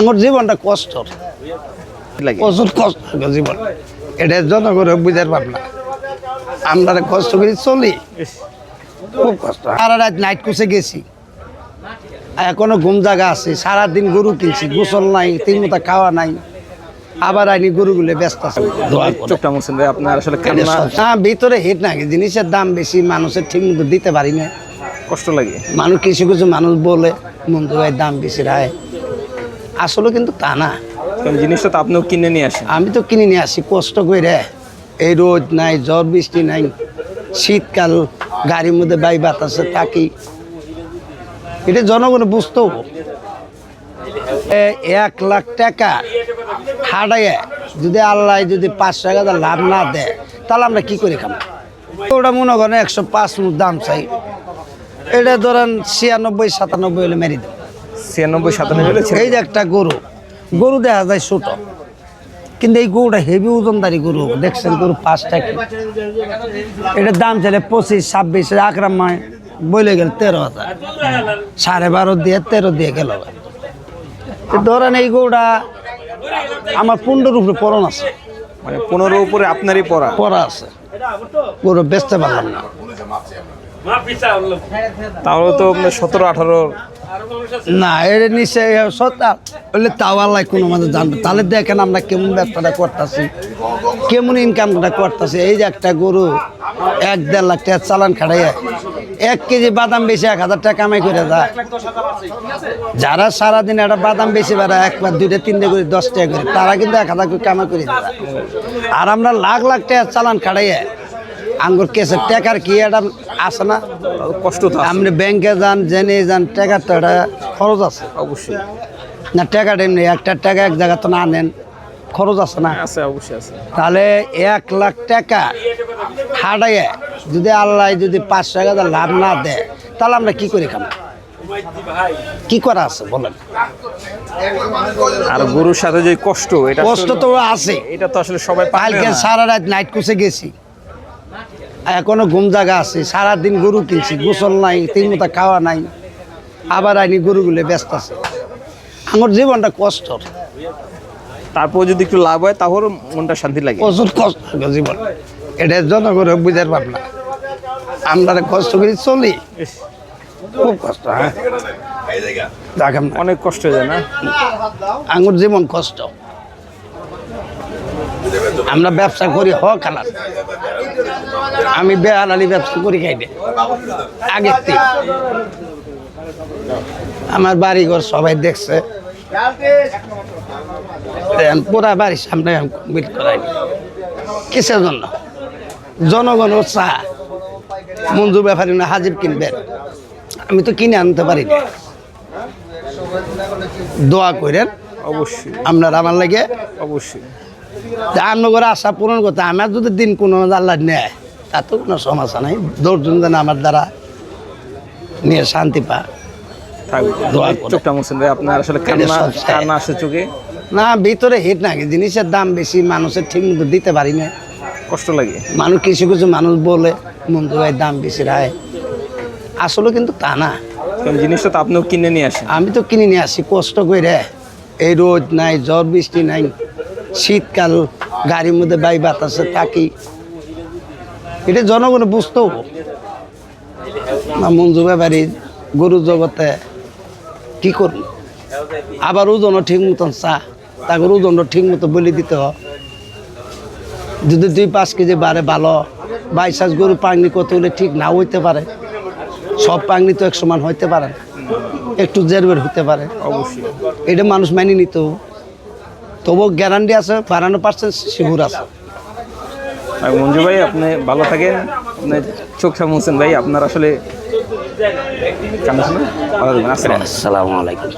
আমার জীবনটা কষ্ট প্রচুর কষ্ট জীবন। এটা জনগণের বুঝার পার না আমরা কষ্ট করে চলি। খুব কষ্ট। সারা রাত নাইট কোষে গেছি। এখনও ঘুম জায়গা আছে। সারাদিন গরু কিনছি। গোসল নাই তিন মতো খাওয়া নাই। আবার আইনি গরুগুলো ব্যস্ত আছে। আপনার আসলে হ্যাঁ ভিতরে হিট নাকি জিনিসের দাম বেশি মানুষের ঠিক মতো দিতে পারি না কষ্ট লাগে। মানুষ কিছু কিছু মানুষ বলে মন্দির ভাই দাম বেশি রায়। আসলে কিন্তু তা না। জিনিসটা তো আপনিও কিনে নিয়ে আসেন। আমি তো কিনে নিয়ে আসি কষ্ট করে এই রোদ নাই ঝড় বৃষ্টি নাই শীতকাল গাড়ির মধ্যে বাই বাতাসে থাকি। এটা জনগণ বুঝতেও এ- এক লাখ টাকা হাডাইয়ে যদি আল্লাহ যদি পাঁচশো টাকা লাভ না দেয় তাহলে আমরা কি করে খাব ওটা মনে করেন একশো পাঁচ দাম চাই। এটা ধরেন ছিয়ানব্বই সাতানব্বই হলে মেরে দেব। ছিয়ানব্বই সাতানব্বই এই যে একটা গরু গরু দেখা যায় ছোট। কিন্তু এই গরুটা হেভি ওজনদারি গরু দেখছেন গরু পাঁচটা কি এটার দাম চাইলে পঁচিশ ছাব্বিশ আকরাম মায় বলে গেল তেরো হাজার। সাড়ে বারো দিয়ে তেরো দিয়ে গেল ধরেন এই গরুটা আমার পনেরোর উপরে পরন আছে। মানে পনেরো উপরে আপনারই পড়া পরা আছে। গরু বেচতে পারলাম না। তাহলে তো সতেরো আঠারো না এর নিচে সত্তা বললে তাও আল্লাহ কোনো মাঝে জানবে। তাহলে দেখেন আমরা কেমন ব্যবসাটা করতেছি কেমন ইনকামটা করতেছি। এই যে একটা গরু এক দেড় লাখ টাকা চালান খাটাইয়া এক কেজি বাদাম বেশি এক হাজার টাকা কামাই করে যায় যারা সারাদিন একটা বাদাম বেশি বেড়ায় একবার দুইটা তিনটে করে দশ টাকা করে তারা কিন্তু এক হাজার করে কামাই করে দেয় আর আমরা লাখ লাখ টাকা চালান খাটাইয়া আঙ্গুর কেসে টাকার কি একটা আছে না? কষ্ট তো আপনি ব্যাংকে যান জেনে যান টাকার তো একটা খরচ আছে। অবশ্যই। না টাকাটা এমনি একটা টাকা এক জায়গা তো না নেন খরচ আছে না? আছে অবশ্যই আছে। তাহলে এক লাখ টাকা হাডাইয়ে যদি আল্লাহ যদি পাঁচশো টাকা লাভ না দেয় তাহলে আমরা কি করে খাব কি করা আছে বলেন? আর গরুর সাথে যে কষ্ট এটা কষ্ট তো আছে। এটা তো আসলে সবাই কালকে সারা রাত নাইট কোষে গেছি। এখনও ঘুম জায়গা আছে সারাদিন গরু কিনছি গোসল নাই তিন মতো খাওয়া নাই আবার আইনি গরুগুলো ব্যস্ত আছে। আমার জীবনটা কষ্ট তারপর যদি একটু লাভ হয় তাহলে মনটা শান্তি লাগে। প্রচুর কষ্ট জীবন। এটা জনগণের বুঝার পার না আমরা কষ্ট করে চলি। খুব কষ্ট হ্যাঁ। অনেক কষ্ট হয়ে যায় না? আঙুর জীবন কষ্ট। আমরা ব্যবসা করি হ খালাস আমি বেহালালি ব্যবসা করি খাই দে। আগের থেকে। আমার বাড়ি ঘর সবাই দেখছে। পুরা বাড়ির সামনে কমপ্লিট করাইনি কিসের জন্য? জনগণ চা। মঞ্জু ব্যাপারী না হাজির কিনবেন আমি তো কিনে আনতে পারি না। দোয়া করেন। অবশ্যই। আপনার আমার লাগে। অবশ্যই। রান্নগরে আশা পূরণ করতে আমার যদি দিন কোনো আল্লাহ নেয় তাতে কোনো সমস্যা নাই। দশজন যেন আমার দ্বারা নিয়ে শান্তি পা না ভিতরে হিট নাকি জিনিসের দাম বেশি মানুষের ঠিক মতো দিতে পারি না। কষ্ট লাগে। মানুষ কিছু কিছু মানুষ বলে মন্দির ভাই দাম বেশি রায়। আসলে কিন্তু তা না। জিনিসটা তো আপনিও কিনে নিয়ে আসেন। আমি তো কিনে নিয়ে আসি কষ্ট করে এই রোদ নাই ঝড় বৃষ্টি নাই শীতকাল গাড়ির মধ্যে বাই বাতাসে থাকি। এটা জনগণ বুঝতেও না মঞ্জু ব্যাপারী গরু জগতে কি করুন আবার ওজনও ঠিক মতন চা তাকে ওজনও ঠিক মতো বলে দিতে হয়। যদি দুই পাঁচ কেজি বাড়ে ভালো। বাইশাস গরু পাংনি কত হলে ঠিক না হইতে পারে। সব পাংনি তো এক সমান হইতে পারে। একটু জেরবের হতে পারে। অবশ্যই। এটা মানুষ মানি নিত তবুও গ্যারান্টি আছে বাড়ানো পার্সেন্ট শিহুর আছে। আর মঞ্জু ভাই আপনি ভালো থাকেন। আপনি চোখ সামুছেন ভাই আপনার আসলে আসসালামু আলাইকুম।